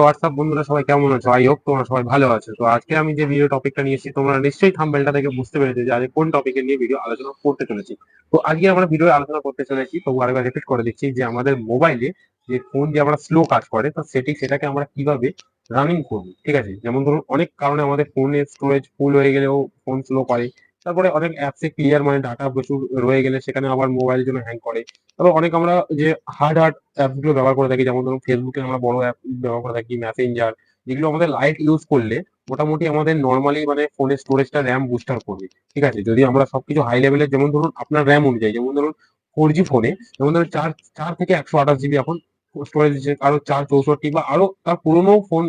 WhatsApp বন্ধুরা সবাই কেমন আছো? আই হোপ তোমরা সবাই ভালো আছো। তো আজকে আমি যে ভিডিও টপিকটা নিয়েছি তোমরা নিশ্চয়ই থাম্বেলটা থেকে বুঝতে পেরেছ যে আজকে কোন টপিকে নিয়ে ভিডিও আলোচনা করতে চলেছি। তো আজকে আমরা ভিডিও আলোচনা করতে চলেছি তবু আরেকবার রিপিট করে দিচ্ছি যে আমাদের মোবাইলে যে ফোন যে আমরা স্লো কাজ করে, তো সেটি সেটাকে আমরা কীভাবে রানিং করব, ঠিক আছে? যেমন ধরুন, অনেক কারণে আমাদের ফোনের স্টোরেজ ফুল হয়ে গেলেও ফোন স্লো করে। তারপরে অনেক অ্যাপসে ক্লিয়ার মানে ডাটা প্রচুর রয়ে গেলে সেখানে আবার মোবাইলের জন্য হ্যাং করে। তারপর অনেক আমরা যে হার্ড হার্ড অ্যাপসগুলো ব্যবহার করে থাকি, যেমন ধরুন ফেসবুকে আমরা বড় অ্যাপ ব্যবহার করে থাকি মেসেঞ্জার যেগুলো আমাদের লাইট ইউজ করলে মোটামুটি আমাদের নর্মালি মানে ফোনের স্টোরেজটা র্যাম বুস্টার করবে। ঠিক আছে? যদি আমরা সবকিছু হাই লেভেলের যেমন ধরুন আপনার র্যাম অনুযায়ী, যেমন ধরুন ফোর জি ফোনে যেমন ধরুন চার চার থেকে একশো আঠাশ জিবি এখন স্টোরেজ আরও চার চৌষট্টি বা আরও তার পুরোনো ফোন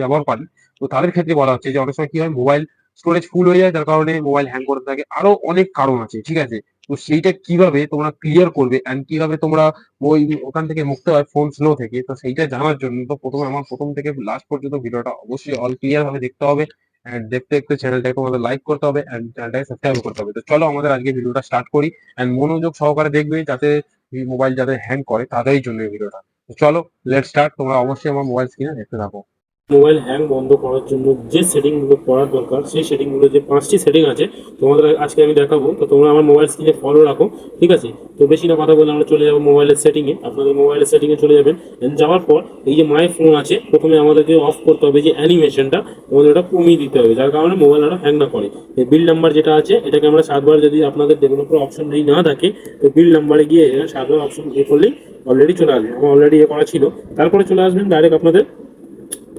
ব্যবহার করেন তো তাদের ক্ষেত্রে বলা হচ্ছে যে অনেক সময় কি হয় মোবাইল স্টোরেজ ফুল হয়ে যায়, তার কারণে মোবাইল হ্যাং করতে থাকে। আরও অনেক কারণ আছে, ঠিক আছে? তো সেইটা কীভাবে তোমরা ক্লিয়ার করবে অ্যান্ড কীভাবে তোমরা ওই ওখান থেকে মুক্ত হয় ফোন স্লো থেকে, তো সেইটা জানার জন্য তো প্রথমে আমার প্রথম থেকে লাস্ট পর্যন্ত ভিডিওটা অবশ্যই অল ক্লিয়ার ভাবে দেখতে হবে অ্যান্ড দেখতে দেখতে চ্যানেলটাকে তোমাদের লাইক করতে হবে অ্যান্ড চ্যানেলটাকে সাবস্ক্রাইব করতে হবে। তো চলো আমাদের আজকে ভিডিওটা স্টার্ট করি অ্যান্ড মনোযোগ সহকারে দেখবে যাতে মোবাইল যাদের হ্যাং করে তাদেরই জন্য ভিডিওটা। তো চলো লেট স্টার্ট তোমরা অবশ্যই আমার মোবাইল স্ক্রিনে দেখতে থাকো। মোবাইল হ্যাং বন্ধ করার জন্য যে সেটিংগুলো করার দরকার, সেই সেটিংগুলো যে পাঁচটি সেটিং আছে, তোমাদের আজকে আমি দেখাবো। তো তোমরা আমার মোবাইল স্ক্রিনে ফলো রাখো, ঠিক আছে? তো বেশি না কথা বলে আমরা চলে যাব মোবাইলের সেটিংয়ে আপনাদের মোবাইলের সেটিংয়ে চলে যাবেন। যাওয়ার পর এই যে মাই ফোন আছে, প্রথমে আমাদেরকে অফ করতে হবে যে অ্যানিমেশনটা আমাদের ওটা কমিয়ে দিতে হবে, যার কারণে মোবাইল আরও হ্যাং না করে। বিল নাম্বার যেটা আছে, এটাকে আমরা সাতবার যদি আপনাদের ডেভেলপার অপশন নেই, না থাকে, তো বিল নাম্বারে গিয়ে সাতবার অপশন ইয়ে করলেই অলরেডি চলে আসবে। আমার অলরেডি ইয়ে করা ছিল। তারপরে চলে আসবেন ডাইরেক্ট আপনাদের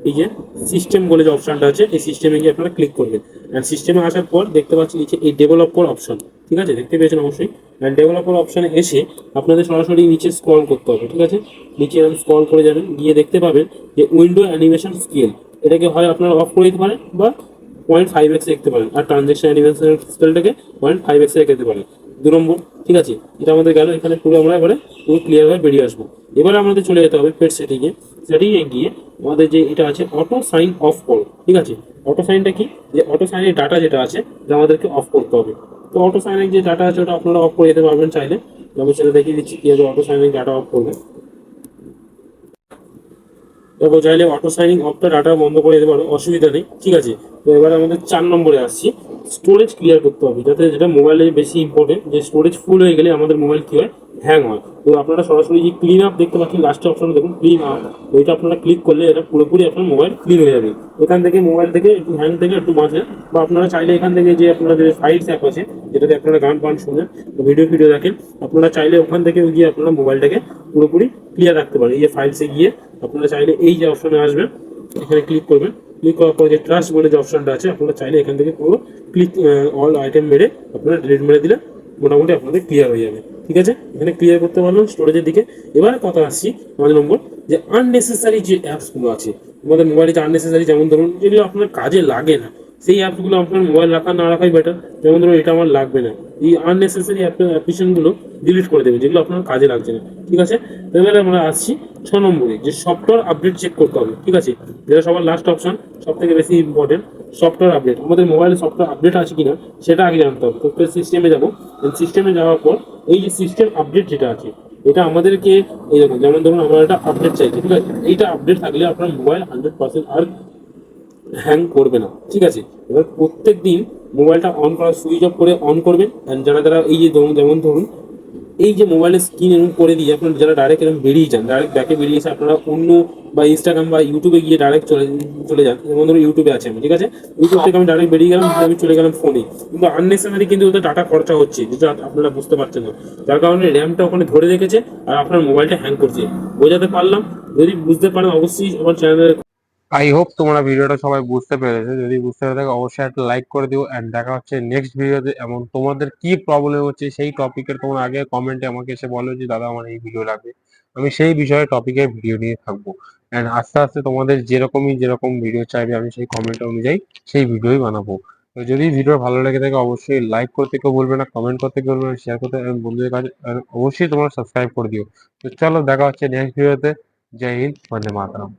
এই যে সিস্টেম বলে যে অপশনটা আছে, এই সিস্টেমে গিয়ে আপনারা ক্লিক করবেন। অ্যান্ড সিস্টেমে আসার পর দেখতে পাচ্ছেন নিচে এই ডেভেলপার অপশন ঠিক আছে? দেখতে পেয়েছেন অবশ্যই। অ্যান্ড ডেভেলপার অপশনে এসে আপনাদের সরাসরি নিচে স্ক্রল করতে হবে, ঠিক আছে? নিচে এরকম স্ক্রল করে যাবেন, গিয়ে দেখতে পাবেন যে উইন্ডো অ্যানিমেশন স্কেল এটাকে হয় আপনারা অফ করে দিতে পারেন বা পয়েন্ট ফাইভ এক্সে দেখতে পারেন। আর ট্রানজ্যাকশন অ্যানিমেশন স্কেলটাকে পয়েন্ট ফাইভ এক্সে রেখে দিতে পারেন। দু নম্বর, ঠিক আছে? এটা আমাদের গেল, এখানে পুরো আমরা এবারে পুরো ক্লিয়ার হয়ে বেরিয়ে আসব। এবারে আমাদের চলে যেতে হবে পেড সেটিংয়ে সেটিংয়ে গিয়ে আমাদের যে এটা আছে অটো সাইন অফ করো ঠিক আছে? অটো সাইনটা কি? যে অটো সাইনের ডাটা যেটা আছে যে আমাদেরকে অফ করতে হবে। তো অটো সাইনের যে ডাটা আছে, ওটা আপনারা অফ করে দিতে পারবেন চাইলে। আমি সেটা দেখিয়ে দিচ্ছি, কীভাবে অটো সাইনের ডাটা অফ করবেন। দেখো চাইলে অটো সাইনিং অফটা ডাটা বন্ধ করে দিতে পারো, অসুবিধা নেই, ঠিক আছে? তো এবার আমাদের চার নম্বরে আসছি। স্টোরেজ ক্লিয়ার করতে হবে, যাতে যেটা মোবাইলে বেশি ইম্পর্টেন্ট যে স্টোরেজ ফুল হয়ে গেলে আমাদের মোবাইল কী হয়? হ্যাং হয়। তো আপনারা সরাসরি যে ক্লিন আপ দেখতে পাচ্ছেন লাস্ট অপশনে দেখুন ক্লিন আপ ওইটা আপনারা ক্লিক করলে এটা পুরোপুরি আপনার মোবাইল ক্লিন হয়ে যাবে। এখান থেকে মোবাইল থেকে একটু হ্যাং থেকে একটু বাঁচে বা আপনারা চাইলে এখান থেকে যে আপনাদের ফাইলস অ্যাপ আছে যেটাতে আপনারা গান পান শুনেন ভিডিও ভিডিও দেখেন, আপনারা চাইলে ওখান থেকে গিয়ে আপনারা মোবাইলটাকে পুরোপুরি ক্লিয়ার রাখতে পারেন। এই যে ফাইলসে গিয়ে আপনারা চাইলে এই যে অপশনে আসবেন, এখানে ক্লিক করবেন। ক্লিক করার পর যে ট্রাস্ট বলে যে অপশনটা আছে, আপনারা চাইলে এখান থেকে পুরো ক্লিক অল আইটেম মেরে আপনারা ডিলিট মেরে দিলে মোটামুটি আপনাদের ক্লিয়ার হয়ে যাবে। ঠিক আছে? এখানে ক্লিয়ার করতে পারলাম স্টোরেজের দিকে। এবার কথা আসছি আমাদের নম্বর যে আননেসেসারি যে অ্যাপসগুলো আছে আমাদের মোবাইলে যে আননেসেসারি যেমন ধরুন, যেগুলো আপনার কাজে লাগে না সেই অ্যাপসগুলো আপনার মোবাইল রাখা, না রাখাই বেটার যেমন ধরুন, এটা আমার লাগবে না। এই আননেসেসারি অ্যাপ্লিকেশনগুলো ডিলিট করে দেবেন যেগুলো আপনার কাজে লাগছে না। ঠিক আছে? এবারে আমরা আসছি ছ নম্বরে, যে সফটওয়্যার আপডেট চেক করতে হবে। ঠিক আছে? যেটা সবার লাস্ট অপশন সব থেকে বেশি ইম্পর্টেন্ট সফটওয়্যার আপডেট আমাদের মোবাইলে সফটওয়্যার আপডেট আছে কিনা, সেটা আগে জানতে হবে। তো সিস্টেমে যাব। সিস্টেমে যাওয়ার পর, এই যে সিস্টেম আপডেট যেটা আছে, এটা আমাদেরকে, এই দেখুন, যেমন ধরুন, আমরা একটা আপডেট চাইছি। ঠিক আছে? এইটা আপডেট থাকলে আপনার মোবাইল হান্ড্রেড পার্সেন্ট আর হ্যাং করবে না, ঠিক আছে? এবার প্রত্যেক দিন মোবাইলটা অন করা সুইচ অফ করে অন করবেন। অ্যান্ড যারা যারা এই যে যেমন ধরুন, এই যে মোবাইলের স্ক্রিন এরকম করে দিয়ে আপনারা যারা ডাইরেক্ট এরকম বেরিয়ে যান ডাইরেক্ট ব্যাকে বেরিয়ে এসে আপনারা অন্য বা ইনস্টাগ্রাম বা ইউটিউবে গিয়ে ডাইরেক্ট চলে চলে যান। যেমন ধরুন ইউটিউবে আছে আমি, ঠিক আছে? ইউটিউব থেকে আমি ডাইরেক্ট বেরিয়ে গেলাম আমি চলে গেলাম ফোনে কিন্তু আননেসেসারি কিন্তু ওদের ডাটা খরচা হচ্ছে, যেটা আপনারা বুঝতে পারছেন না। যার কারণে র্যামটা ওখানে ধরে রেখেছে আর আপনার মোবাইলটা হ্যাং করছে। বোঝাতে পারলাম? যদি বুঝতে পারেন, অবশ্যই আমার চ্যানেলের আই হোপ তোমরা ভিডিওটা সবাই বুঝতে পেরেছ। যদি বুঝতে পেরে থাকো, অবশ্যই একটা লাইক করে দিও অ্যান্ড দেখা হচ্ছে নেক্সট ভিডিওতে এমন তোমাদের কি প্রবলেম হচ্ছে, সেই টপিকের তোমরা আগে কমেন্টে আমাকে এসে বলো যে, দাদা, আমার এই ভিডিও লাগবে। আমি সেই বিষয়ে টপিকের ভিডিও নিয়ে থাকব। অ্যান্ড আস্তে আস্তে তোমাদের যেরকমই যেরকম ভিডিও চাইবে, আমি সেই কমেন্ট অনুযায়ী সেই ভিডিওই বানাবো। তো যদি ভিডিও ভালো লেগে থাকে, অবশ্যই লাইক করতে কেউ বলবে না কমেন্ট করতে কেউ বলবে না শেয়ার করতে এবং বন্ধুদের কাছে অবশ্যই তোমরা সাবস্ক্রাইব করে দিও। তো চলো, দেখা হচ্ছে নেক্সট ভিডিওতে জয় হিন্দ, বন্দে মাতরম।